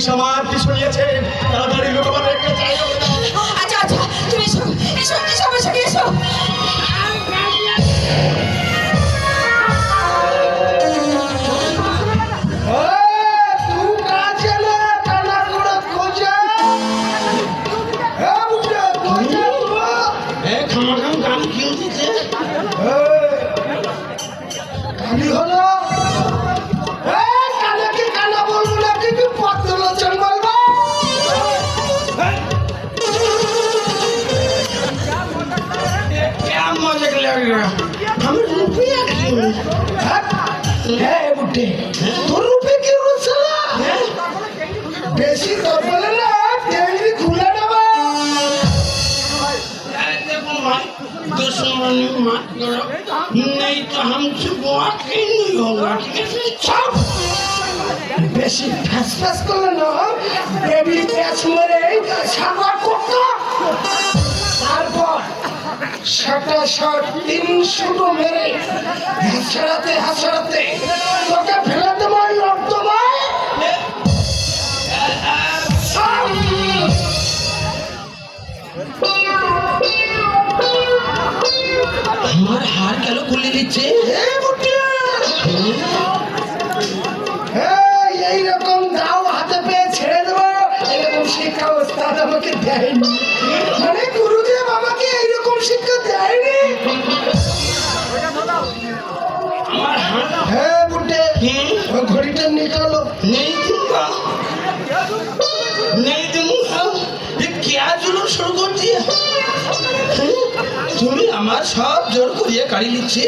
Police আমার পিছু নিয়েছে তাড়াতাড়ি বটে তোর हम चुपवा कहीं नहीं তারপর সাটা ষাট তিনশো তো মেরে হাসড়াতে হাসড়াতে তোকে আমার হার কেন খুলে দিচ্ছে? হ্যাঁ? তুমি আমার সব জোর করিয়ে কাড়ি নিচ্ছি।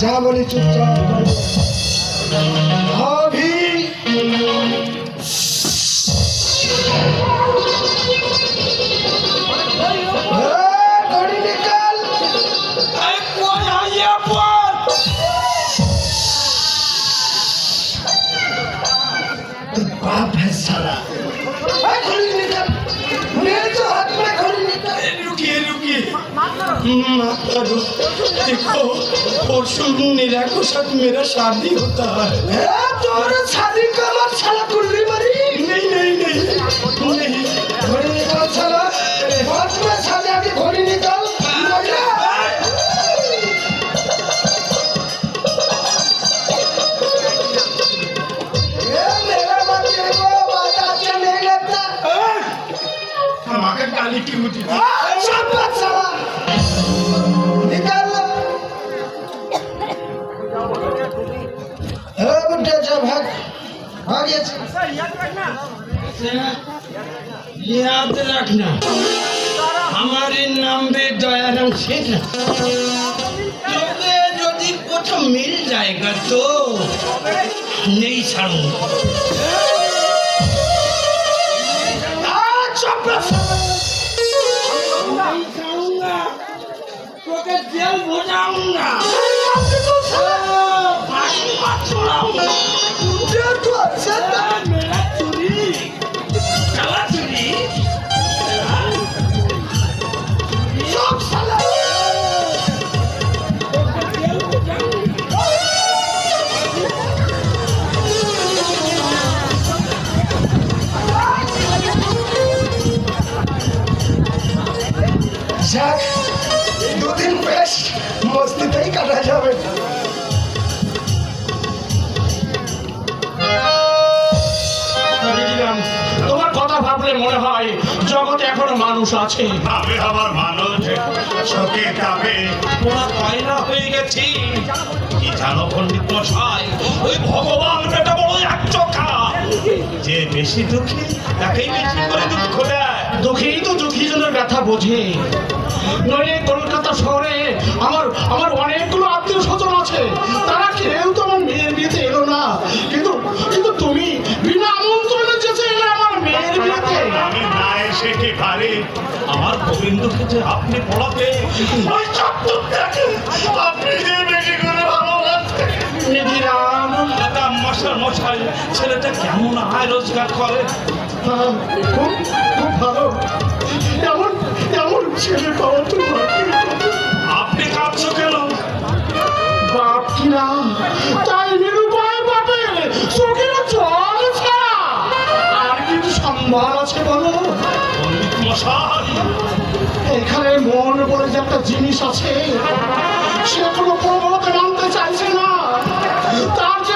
যা বলি চুপচাপ करो देखो परसों नीरा को साथ मेरा शादी होता है ए तोरे शादी का मत साला कुल्ली আছে? ইয়াদ রাখ না। আমার নাম বে দয়ারাম শেখ যদি কোথাও মিল জায়গা তো নেই ছাড়ো তোকে জেল ভোজাও না। যাবে তোমার কথা ভাবলে মনে হয় জগতে এখনও মানুষ আছে? আমার মানুষ। চোখে কয়লা হয়ে গেছি? কি জানো পণ্ডিত মশাই? ওই ভগবান বেটা বড় এক চোখা। যে বেশি দুঃখী তাকেই বেশি করে দুঃখ দেয়। দুঃখী তো দুঃখী জনের ব্যথা বোঝে। নইলে কলকাতা শহরে আমার আমার অনেকগুলো আছে তারা কেউ তো আমার মেয়ের বিয়েতে এলো না। কিন্তু কিন্তু তুমি বিনা আমন্ত্রণে যেতে এলে আমার মেয়ের বিয়েতে। আমি না এসে কি পারি আমার গোবিন্দকে যে আপনি পড়াতে ওই চত্বর আপনি যে বেশি করে নিধিরাম। দাদা মশাই মশাই ছেলেটা কেমন আয় রোজগার করে? খুব খুব ভালো। এমন এমন ছেলে পাওয়া তো আপনি কাঁদছো কেন? আর কিছু সম্মান আছে বলো? এখানে মন বলে যে একটা জিনিস আছে সে কোনো প্রবলতে মানতে চাইছে না। তার যে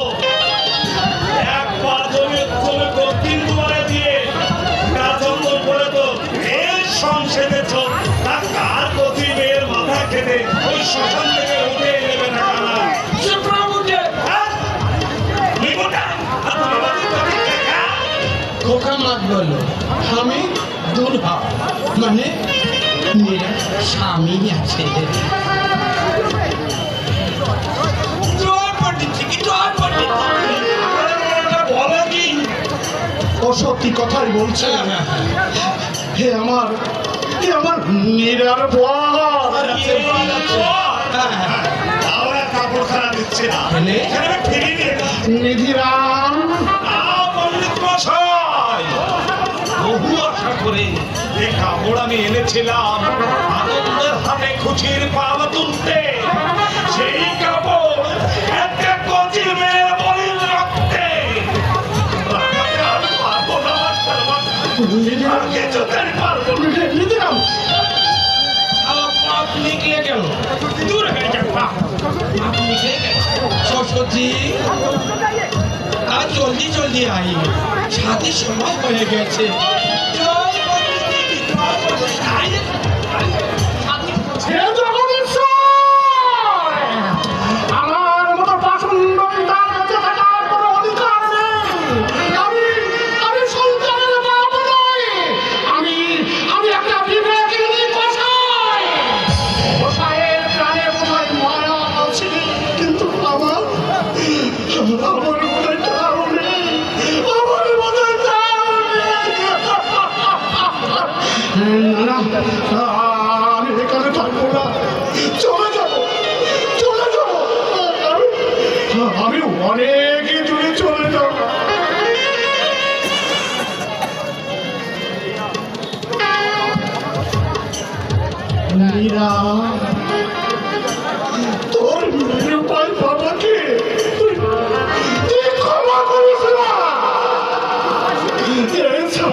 বলো আমি দুর্ভা মানে? স্বামী আছে। সত্যি কথাই বলছে? হে আমার হে আমার বর বল আছে। হ্যাঁ, হ্যাঁ। আমরা কাপড় খানা দিচ্ছি না। নিধিরাম না, পণ্ডিত মশাই বহু আশা করে কাপড় আমি এনেছিলাম। আনন্দের হাতে খুশির পাল তুলতে। সেই কাপড় একটা কচি মেয়ের বলির রক্তে। আর পারব না, মাস্টারমশাই। আর কিছুতেই পারব না। নিধিরাম শালা পাপ নিকলে গেল দূর হয়ে যা পাপ পাপ নিকলে গেল সরস্বতী আজ জলদি জলদি আই শাদির সময় হয়ে গেছে। Hayır! Hayır!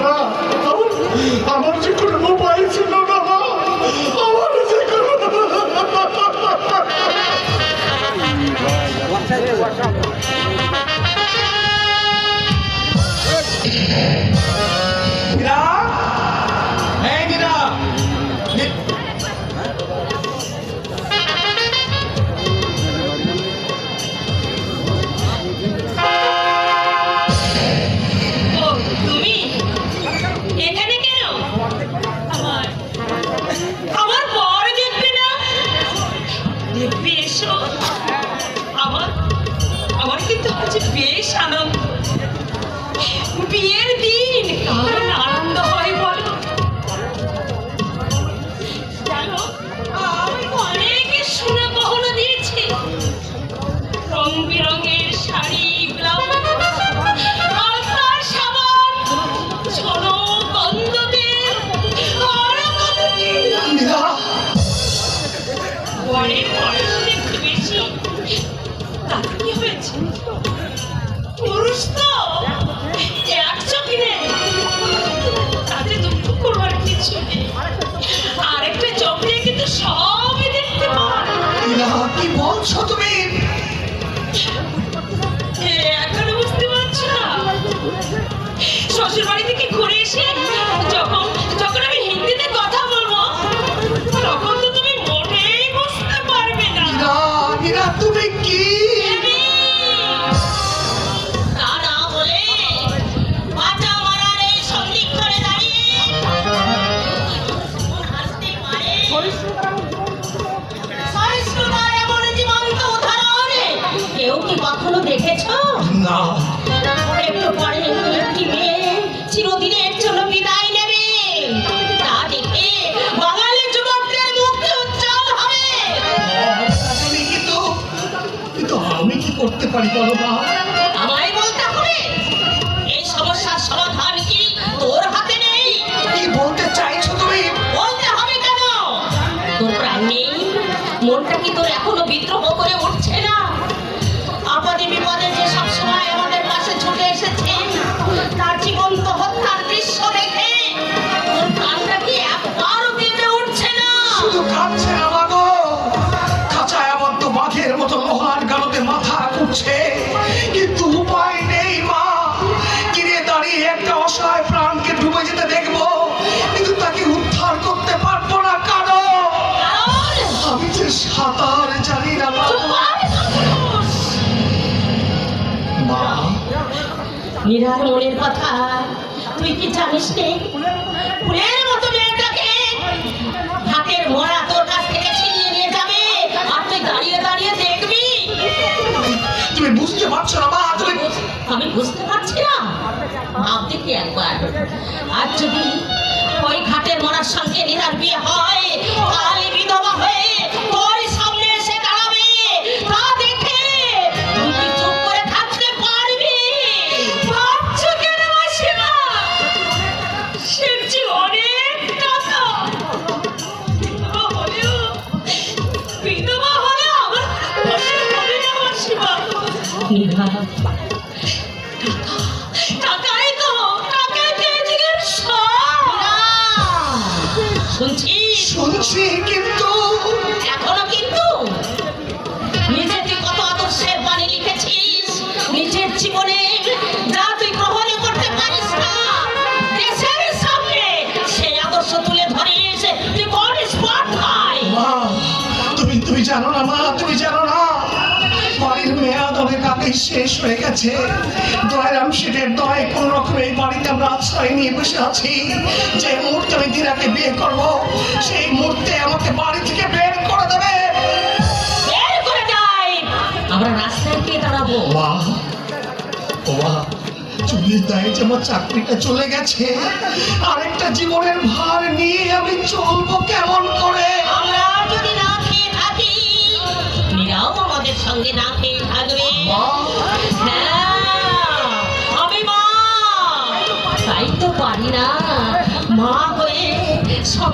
啊走。你 Mira, tudo aqui. করতে পারি বলো মা নিরালোরের কথা। তুই কি জানিস নে? ফুলের মতো মেয়েটাকে হাতের মরা তোর কাছ থেকে ছিনিয়ে নিয়ে যাবে। আর তুই দাঁড়িয়ে দাঁড়িয়ে দেখবি। তুমি বুঝতে পারছ না মা তুমি আমি বুঝতে পারছি না। ভাবতে কি একবার। আর যদি ওই ঘাটের মরার সঙ্গে নিরার বিয়ে হয় তাহলে seeking শেষ হয়ে গেছে। দয়ারাম শেঠের দয় কোন রকমে এই বাড়িতে আমরা আশ্রয় নিয়ে বসে আছি। যে মুহূর্তে আমি দিনাকে বিয়ে করব সেই মুহূর্তে আমাকে বাড়ি থেকে বের করে দেবে। আমরা রাস্তায় দাঁড়াবো। বাহ বাহ দায়ে যে আমার চাকরিটা চলে গেছে। আরেকটা জীবনের ভার নিয়ে আমি চলবো কেমন করে? আমরা যদি না খেয়ে থাকি আমাদের সঙ্গে না খেয়ে থাকবে।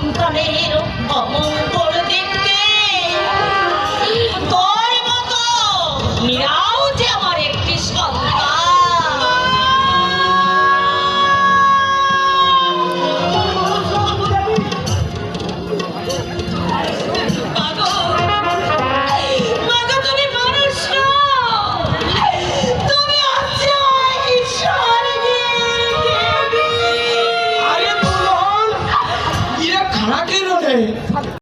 সন্তানের অমঙ্গল